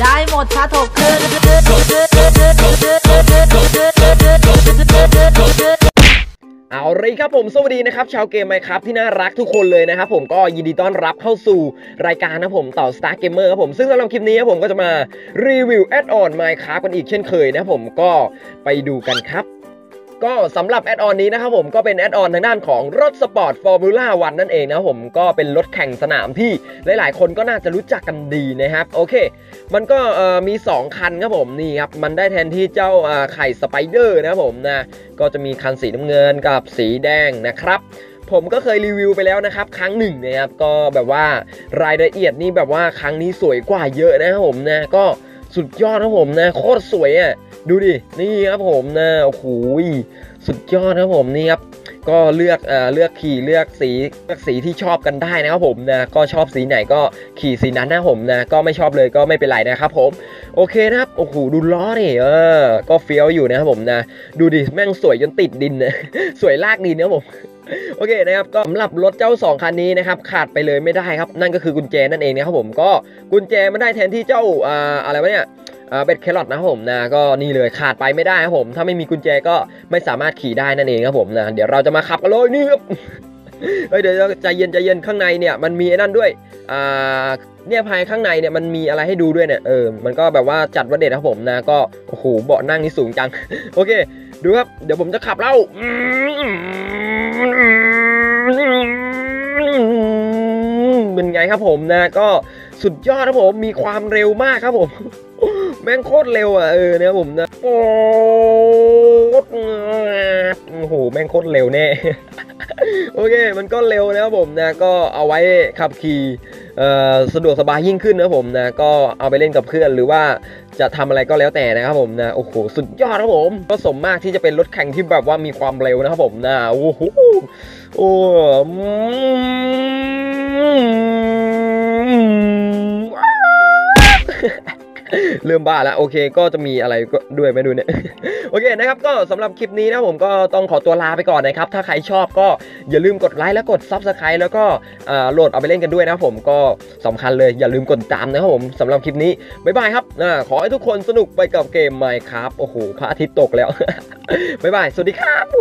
ได้หมดถ้าโทรขึ้นเอาเลยครับผม สวัสดีนะครับ ชาวเกมไมครับที่น่ารักทุกคนเลยนะครับผมก็ยินดีต้อนรับเข้าสู่รายการนะผมต่อ Star Gamer ครับผมซึ่งสำหรับคลิปนี้ครับผมก็จะมารีวิวแอดออน Minecraft กันอีกเช่นเคยนะผมก็ไปดูกันครับ ก็สำหรับแอดออนนี้นะครับผมก็เป็นแอดออนทางด้านของรถสปอร์ตฟอร์มูล่าวันนั่นเองนะครับผมก็เป็นรถแข่งสนามที่หลายๆ คนก็น่าจะรู้จักกันดีนะครับโอเค มันก็เอ่อมี 2 คันครับผมนี่ครับมันได้แทนที่เจ้าไข่สไปเดอร์นะครับผมนะก็จะมีคันสีน้ำเงินกับสีแดงนะครับผมก็เคยรีวิวไปแล้วนะครับ ครั้งหนึ่งนะครับก็แบบว่ารายละเอียดนี่แบบว่าครั้งนี้สวยกว่าเยอะนะครับผมนะก็สุดยอดนะผมนะโคตรสวยอะ ดูดิ นี่ครับผมนะโอ้โหสุดยอดครับผมนี่ครับก็เลือกเอ่อเลือกขี่เลือกสีเลือกสีที่ชอบกันได้นะครับผมนะก็ชอบสีไหนก็ขี่สีนั้นนะผมนะก็ไม่ชอบเลยก็ไม่เป็นไรนะครับผมโอเคนะครับโอ้โหดูล้อนี่เออก็เฟี้ยวอยู่นะครับผมนะดูดิแม่งสวยจนติดดินนะสวยลากดินนะครับผมโอเคนะครับก็สำหรับรถเจ้า 2 คันนี้นะครับขาดไปเลยไม่ได้ครับ นั่นก็คือกุญแจนั่นเองนะครับผมก็กุญแจมันได้แทนที่เจ้าอ่าอะไรวะเนี่ย เบ็ดแครอทนะผมนะก็นี่เลยขาดไปไม่ได้ครับผม ถ้าไม่มีกุญแจก็ไม่สามารถขี่ได้นั่นเองครับผมนะเดี๋ยวเราจะมาขับกันเลยนี่ครับเฮ้ยเดี๋ยวใจเย็นใจเย็นข้างในเนี่ยมันมีนั่นด้วยอ่าเนี่ยภายข้างในเนี่ยมันมีอะไรให้ดูด้วยเนี่ยเออมันก็แบบว่าจัดว่าเด็ดครับผมนะก็โอ้โหเบาะนั่งนี่สูงจัง โอเค ดูครับ เดี๋ยวผมจะขับเล่าเป็นไงครับผมนะก็สุดยอดครับผมมีความเร็วมากครับผม ม่งโคตรเร็วอะเออเนี่ยผมนะโอ้โหแม่งโคตรเร็วแน่โอเค มันก็เร็วนะครับผมนะ ก็เอาไว้ขับขี่สะดวกสบายยิ่งขึ้นนะผมนะ ก็เอาไปเล่นกับเพื่อนหรือว่าจะทำอะไรก็แล้วแต่นะครับผมนะ โอ้โห สุดยอดครับผม ก็สมมากที่จะเป็นรถแข่งที่แบบว่ามีความเร็วนะครับผมนะ โอ้โห โอ้อ เริ่มบ้าแล้วโอเคก็จะมีอะไรก็ด้วยไหมดูเนี่ยโอเคนะครับก็สำหรับคลิปนี้นะผมก็ต้องขอตัวลาไปก่อนนะครับ ถ้าใครชอบก็อย่าลืมกดไลค์และกด Subscribe แล้วก็โหลดเอาไปเล่นกันด้วยนะผมก็สำคัญเลยอย่าลืมกดตามนะครับผมสำหรับคลิปนี้บ๊ายบายครับขอให้ทุกคนสนุกไปกับเกม Minecraft โอ้โหพระอาทิตย์ตกแล้วบ๊ายบายสวัสดีครับ